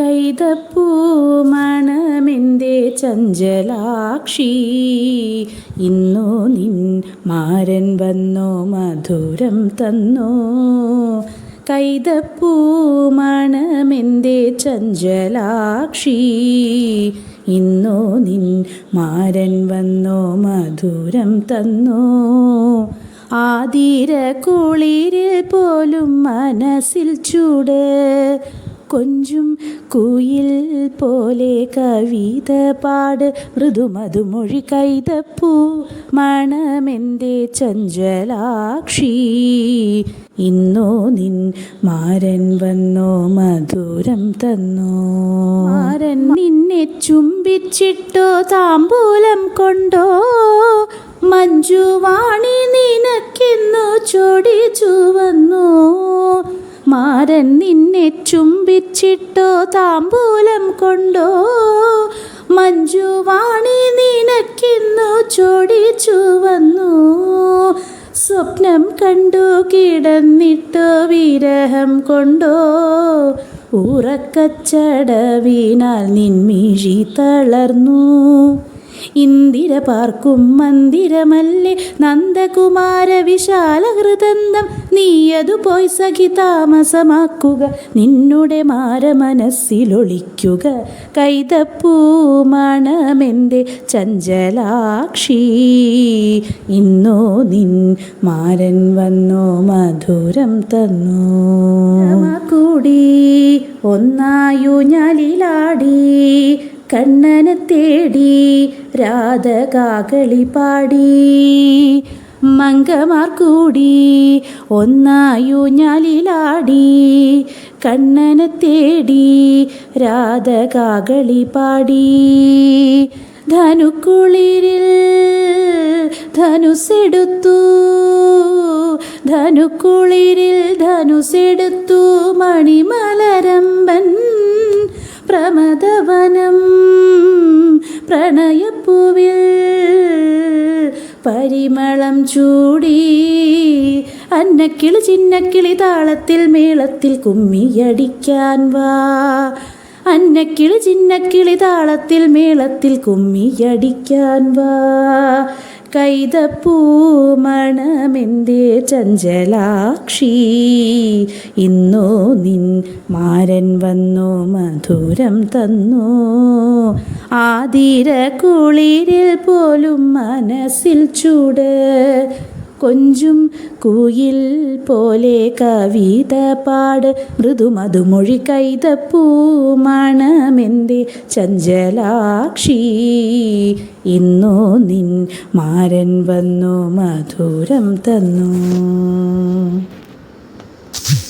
കൈതപ്പൂ മണമെന്റെ ചഞ്ചലാക്ഷി? ഇന്നോ നിൻ മാരൻ വന്നോ മധുരം തന്നോ? കൈതപ്പൂ മണമെന്റെ ചഞ്ചലാക്ഷി? ഇന്നോ നിൻ മാരൻ വന്നോ മധുരം തന്നോ? ആതിര കുളിരിൽ പോലും മനസ്സിൽ ചൂട് കൊഞ്ചും കുയിൽ പോലെ കവിത പാട് മൃദുമധുമൊഴി കൈതപ്പൂ മണമെന്റെ ചഞ്ചലാക്ഷി? ഇന്നോ നിൻ മാരൻ വന്നോ മധുരം തന്നോ? മാരൻ നിന്നെ ചുംബിച്ചിട്ടോ താമ്പൂലം കൊണ്ടോ? മഞ്ജുവാണി നിനക്കിന്നു ചൊടിച്ചു ചുവന്നു? മാരൻ നിന്നെ ചുംബിച്ചിട്ടോ താമ്പൂലം കൊണ്ടോ. മഞ്ജുവാണി നിനക്കിന്നു ചോടിച്ചു വന്നു സ്വപ്നം കണ്ടു കിടന്നിട്ടോ വിരഹം കൊണ്ടോ. ഉറക്കച്ചടവിനാൽ നിൻമിഴി തളർന്നു. ഇന്ദിര പാർക്കും മന്ദിരമല്ലേ നന്ദകുമാര വിശാല ഹൃദന്തം. നീയതു പോയി സഖി താമസമാക്കുക. നിന്നുടെ മാര മനസ്സിലൊളിക്കുക കൈതപ്പൂ മണമെന്റെ ചഞ്ചലാക്ഷി. ഇന്നോ നിൻ മാരൻ വന്നോ മധുരം തന്നോ. കൂടി ഒന്നായു ഞാലിലാടി. കണ്ണനെ തേടി രാധകാകളി പാടി. മങ്കമാർ കൂടി ഒന്നായു ഞാലിലാടി. കണ്ണനെ തേടി രാധകാകളി പാടി. ധനുക്കുളിരിൽ ധനുസെടുത്തു. ധനുക്കുളിരിൽ ധനുസെടുത്തു മണിമലരമ്പൻ. പ്രമദവനം പ്രണയപ്പൂവിൽ പരിമളം ചൂടി അന്നക്കിളി ചിന്നക്കിളി താളത്തിൽ മേളത്തിൽ കുമ്മിയടിക്കാൻ വാ. അന്നക്കിളി ചിന്നക്കിളി താളത്തിൽ മേളത്തിൽ കുമ്മിയടിക്കാൻ വാ. കൈതപ്പൂ മണമെന്റെ ചഞ്ചലാക്ഷി? ഇന്നോ നിൻ മാരൻ വന്നു മധുരം തന്നു? ആതിര കുളിരിൽ പോലും മനസ്സിൽ ചൂട് കൊഞ്ചും കൂയിൽ പോലെ കവിത പാട്. മൃദുമധുമൊഴി കൈതപ്പൂ മണമെന്റെ ചഞ്ചലാക്ഷി. ഇന്നു നിൻ മാരൻ വന്നു മധുരം തന്നു.